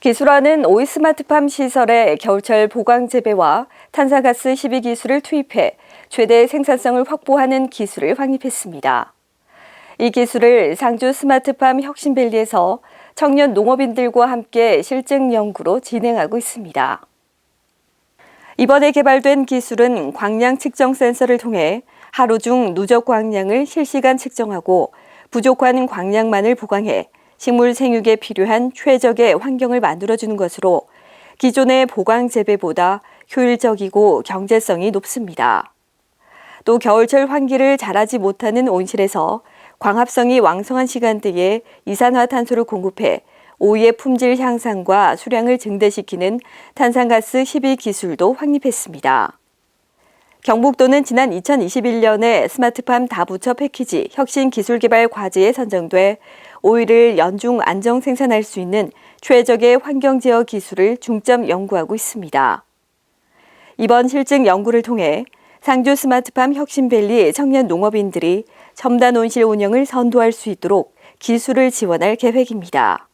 기술화는 오이 스마트팜 시설의 겨울철 보강 재배와 탄산가스 12 기술을 투입해 최대 생산성을 확보하는 기술을 확립했습니다. 이 기술을 상주 스마트팜 혁신밸리에서 청년 농업인들과 함께 실증 연구로 진행하고 있습니다. 이번에 개발된 기술은 광량 측정 센서를 통해 하루 중 누적 광량을 실시간 측정하고 부족한 광량만을 보강해 식물 생육에 필요한 최적의 환경을 만들어주는 것으로 기존의 보강 재배보다 효율적이고 경제성이 높습니다. 또 겨울철 환기를 잘하지 못하는 온실에서 광합성이 왕성한 시간대에 이산화탄소를 공급해 오이의 품질 향상과 수량을 증대시키는 탄산가스 12 기술도 확립했습니다. 경북도는 지난 2021년에 스마트팜 다부처 패키지 혁신 기술 개발 과제에 선정돼 오이를 연중 안정 생산할 수 있는 최적의 환경 제어 기술을 중점 연구하고 있습니다. 이번 실증 연구를 통해 상주 스마트팜 혁신밸리 청년 농업인들이 첨단 온실 운영을 선도할 수 있도록 기술을 지원할 계획입니다.